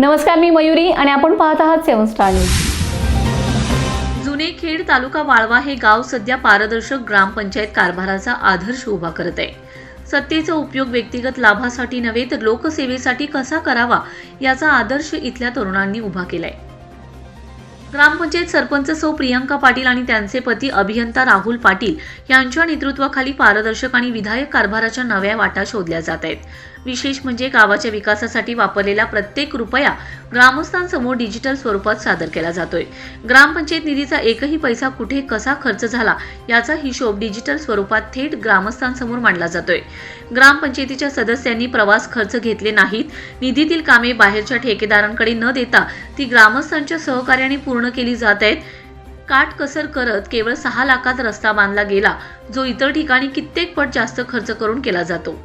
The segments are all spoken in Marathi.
नमस्कार मी मयुरी आणि आपण पाहत आहात सेवन स्टार न्यूज. जुने खेड तालुका वाळवा हे गाव सध्या पारदर्शक ग्रामपंचायत कारभाराचा आदर्श उभा करत आहे. सत्तेचा उपयोग व्यक्तिगत लाभासाठी नव्हे तर लोकसेवेसाठी कसा करावा याचा आदर्श इथल्या तरुणांनी उभा केलाय. ग्रामपंचायत सरपंच सौ प्रियंका पाटील आणि त्यांचे पती अभियंता राहुल पाटील यांच्या नेतृत्वाखाली पारदर्शक आणि विधायक कारभाराच्या नव्या वाटा शोधल्या जात आहेत. विशेष म्हणजे गावाच्या विकासासाठी वापरलेला प्रत्येक रुपया ग्रामस्थांसमोर डिजिटल स्वरूपात सादर केला जातोय. ग्रामपंचायत निधीचा एकही पैसा कुठे कसा खर्च झाला याचा हिशोब डिजिटल स्वरूपात थेट ग्रामस्थांसमोर मांडला जातोय. ग्रामपंचायतीच्या सदस्यांनी प्रवास खर्च घेतले नाहीत. निधीतील कामे बाहेरच्या ठेकेदारांकडे न देता ती ग्रामस्थांच्या सहकार्याने पूर्ण केली जात आहेत. काटकसर करत केवळ सहा लाखात रस्ता बांधला गेला जो इतर ठिकाणी कित्येक पट जास्त खर्च करून केला जातो.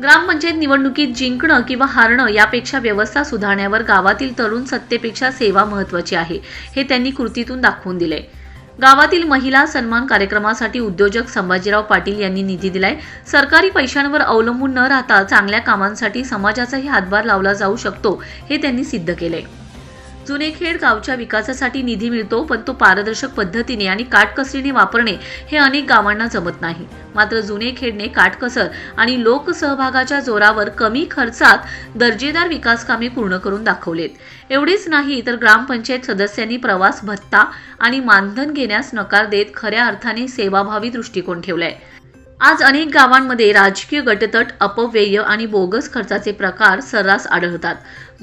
ग्रामपंचायत निवडणुकीत जिंकणं किंवा हारणं यापेक्षा व्यवस्था सुधारण्यावर गावातील तरुण सत्तेपेक्षा सेवा महत्वाची आहे हे त्यांनी कृतीतून दाखवून दिले गावातील महिला सन्मान कार्यक्रमासाठी उद्योजक संभाजीराव पाटील यांनी निधी दिलाय. सरकारी पैशांवर अवलंबून न राहता चांगल्या कामांसाठी समाजाचाही हातभार लावला जाऊ शकतो हे त्यांनी सिद्ध केले जुनेखेड गावच्या विकासासाठी निधी मिळतो पण तो पारदर्शक पद्धतीने आणि काटकसरीने वापरणे हे अनेक गावांना जमत नाही. मात्र जुनेखेडने काटकसर आणि लोकसहभागाच्या जोरावर कमी खर्चात दर्जेदार विकास कामे पूर्ण करून दाखवलेत. एवढेच नाही तर ग्रामपंचायत सदस्यांनी प्रवास भत्ता आणि मानधन घेण्यास नकार देत खऱ्या अर्थाने सेवाभावी दृष्टिकोन ठेवलाय. आज अनेक गावांमध्ये राजकीय गटतट अपव्यय आणि बोगस खर्चाचे प्रकार सर्रास आढळतात.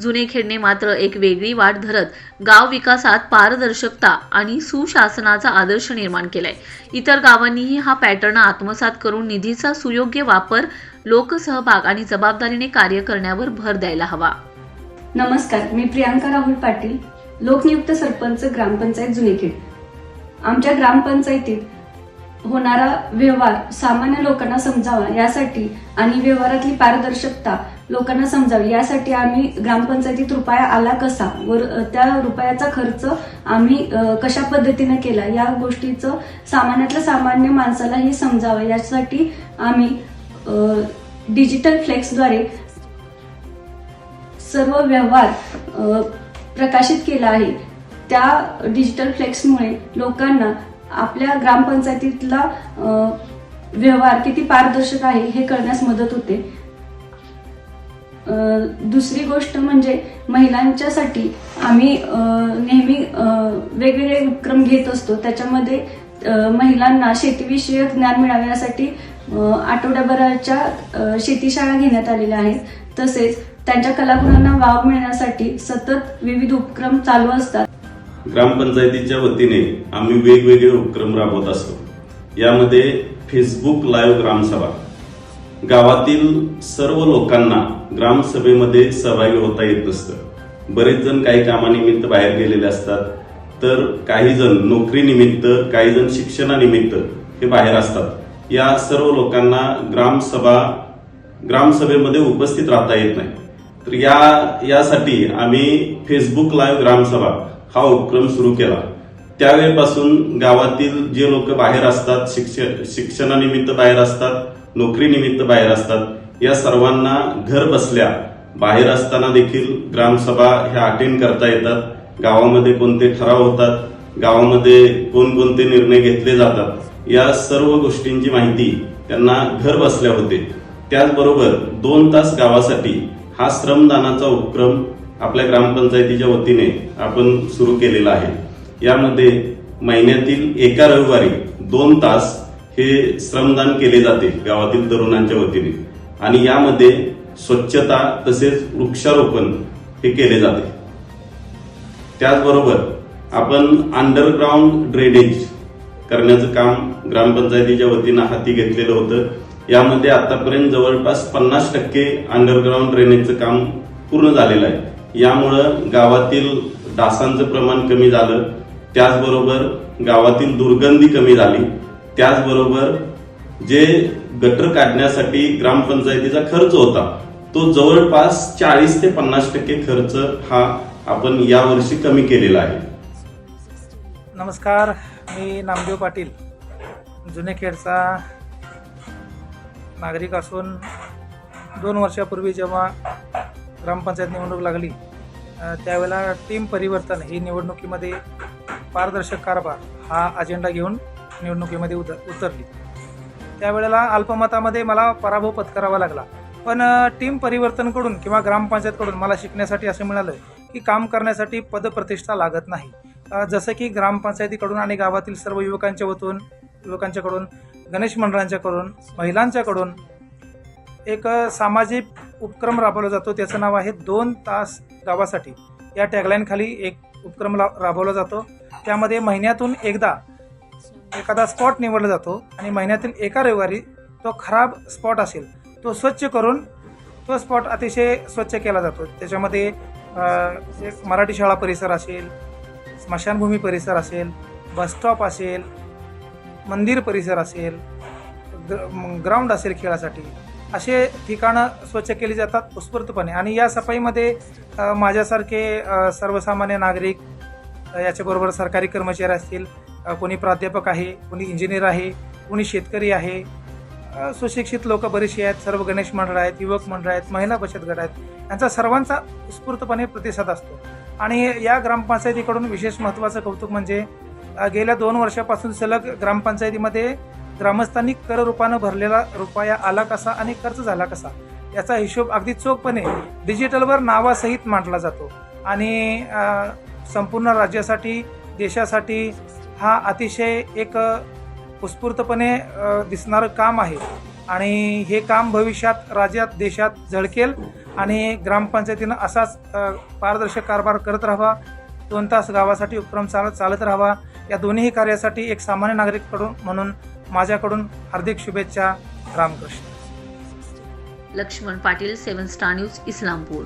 जुने खेळणे मात्र एक वेगळी वाट धरत गाव विकासात पारदर्शकता आणि सुशासनाचा आदर्श निर्माण केलाय. इतर गावांनीही हा पॅटर्न आत्मसात करून निधीचा सुयोग्य वापर लोकसहभाग आणि जबाबदारीने कार्य करण्यावर भर द्यायला हवा. नमस्कार मी प्रियांका राहुल पाटील लोकनियुक्त सरपंच ग्रामपंचायत जुनेखेड आमच्या ग्रामपंचायतीत होणारा व्यवहार सामान्य लोकांना समजावा यासाठी आणि व्यवहारातली पारदर्शकता लोकांना समजावी यासाठी आम्ही ग्रामपंचायतीत रुपया आला कसा व त्या रुपयाचा खर्च आम्ही कशा पद्धतीने केला या गोष्टीचं सामान्यातल्या सामान्य माणसालाही समजावं यासाठी आम्ही डिजिटल फ्लेक्सद्वारे सर्व व्यवहार प्रकाशित केला आहे. त्या डिजिटल फ्लेक्समुळे लोकांना आपल्या ग्रामपंचायतीतला व्यवहार किती पारदर्शक आहे हे कळण्यास मदत होते. दुसरी गोष्ट म्हणजे महिलांच्यासाठी आम्ही नेहमी वेगवेगळे उपक्रम घेत असतो. त्याच्यामध्ये महिलांना शेतीविषयक ज्ञान मिळावे यासाठी आठवड्याभराच्या शेतीशाळा घेण्यात आलेल्या आहेत. तसेच त्यांच्या कलागुणांना वाव मिळण्यासाठी सतत विविध उपक्रम चालू असतात. ग्रामपंचायतीच्या वतीने आम्ही वेगवेगळे उपक्रम राबवत असतो. यामध्ये फेसबुक लाईव्ह ग्रामसभा. गावातील सर्व लोकांना ग्रामसभेमध्ये सहभागी होता येत नसतं. बरेच जण काही कामानिमित्त बाहेर गेलेले असतात. तर काही जण नोकरीनिमित्त काही जण शिक्षणानिमित्त हे बाहेर असतात. या सर्व लोकांना ग्रामसभा ग्रामसभेमध्ये उपस्थित राहता येत नाही. तर या यासाठी आम्ही फेसबुक लाईव्ह ग्रामसभा हा उपक्रम सुरू केला. त्यावेळेपासून गावातील जे लोक बाहेर असतात शिक्षण शिक्षणानिमित्त बाहेर असतात नोकरीनिमित्त बाहेर असतात या सर्वांना घर बसल्या बाहेर असताना देखील ग्रामसभा ह्या अटेंड करता येतात. गावामध्ये कोणते ठराव होतात गावामध्ये कोणकोणते निर्णय घेतले जातात या सर्व गोष्टींची माहिती त्यांना घर बसल्या होते. त्याचबरोबर दोन तास गावासाठी हा श्रमदानाचा उपक्रम आपल्या ग्रामपंचायतीच्या वतीने आपण सुरू केलेला आहे. यामध्ये महिन्यातील एका रविवारी दोन तास हे श्रमदान केले जाते गावातील तरुणांच्या वतीने. आणि यामध्ये स्वच्छता तसेच वृक्षारोपण हे केले जाते. त्याचबरोबर आपण अंडरग्राऊंड ड्रेनेज करण्याचं काम ग्रामपंचायतीच्या वतीनं हाती घेतलेलं होतं. यामध्ये आतापर्यंत जवळपास पन्नास टक्के अंडरग्राऊंड ड्रेनेजचं काम पूर्ण झालेलं आहे. यामुळं गावातील डासांचं प्रमाण कमी झालं. त्याचबरोबर गावातील दुर्गंधी कमी झाली. त्याचबरोबर जे गटर काढण्यासाठी ग्रामपंचायतीचा खर्च होता तो जवळपास चाळीस ते पन्नास टक्के खर्च हा आपण यावर्षी कमी केलेला आहे. नमस्कार मी नामदेव पाटील जुनेखेडचा नागरिक असून दोन वर्षापूर्वी जेव्हा ग्रामपंचायत निवडणूक लागली त्यावेळेला टीम परिवर्तन ही निवडणुकीमध्ये पारदर्शक कारभार हा अजेंडा घेऊन निवडणुकीमध्ये उतर उतरली. त्यावेळेला अल्पमतामध्ये मला पराभव पत्करावा लागला. पण टीम परिवर्तनकडून किंवा ग्रामपंचायतकडून मला शिकण्यासाठी असं मिळालं की काम करण्यासाठी पदप्रतिष्ठा लागत नाही. जसं की ग्रामपंचायतीकडून आणि गावातील सर्व युवकांच्या वतून युवकांच्याकडून गणेश मंडळांच्याकडून महिलांच्याकडून एक सामाजिक उपक्रम राबवला जातो. त्याचं नाव आहे दोन तास गावासाठी. या टॅगलाईनखाली एक उपक्रम ला- राबवला जातो. त्यामध्ये महिन्यातून एकदा एखादा स्पॉट निवडला जातो आणि महिन्यातील एका रविवारी तो खराब स्पॉट असेल तो स्वच्छ करून तो स्पॉट अतिशय स्वच्छ केला जातो. त्याच्यामध्ये एक मराठी शाळा परिसर असेल स्मशानभूमी परिसर असेल बसस्टॉप असेल मंदिर परिसर असेल ग्र- ग्राउंड असेल खेळासाठी असे ठिकाणं स्वच्छ केली जातात उत्स्फूर्तपणे. आणि या सफाईमध्ये माझ्यासारखे सर्वसामान्य नागरिक याच्याबरोबर सरकारी कर्मचारी असतील कोणी प्राध्यापक आहे कोणी इंजिनियर आहे कोणी शेतकरी आहे सुशिक्षित लोक बरीचशी आहेत सर्व गणेश मंडळ आहेत युवक मंडळ आहेत महिला बचत गट आहेत यांचा सर्वांचा उत्स्फूर्तपणे प्रतिसाद असतो. आणि या ग्रामपंचायतीकडून विशेष महत्त्वाचं कौतुक म्हणजे गेल्या दोन वर्षापासून सलग ग्रामपंचायतीमध्ये ग्रामस्थांनी कर रूपानं भरलेला रुपया आला कसा आणि खर्च झाला कसा याचा हिशोब अगदी चोखपणे डिजिटलवर नावासहित मांडला जातो. आणि संपूर्ण राज्यासाठी देशासाठी हा अतिशय एक उत्स्फूर्तपणे दिसणारं काम आहे. आणि हे काम भविष्यात राज्यात देशात झळकेल आणि ग्रामपंचायतीनं असाच पारदर्शक कारभार करत राहावा. दोन तास गावासाठी उपक्रम चालत चालत राहावा. या दोन्ही कार्यासाठी एक सामान्य नागरिककडून म्हणून माझ्याकडून हार्दिक शुभेच्छा Ramakrishna. Laxman Patil seven star news Islampur.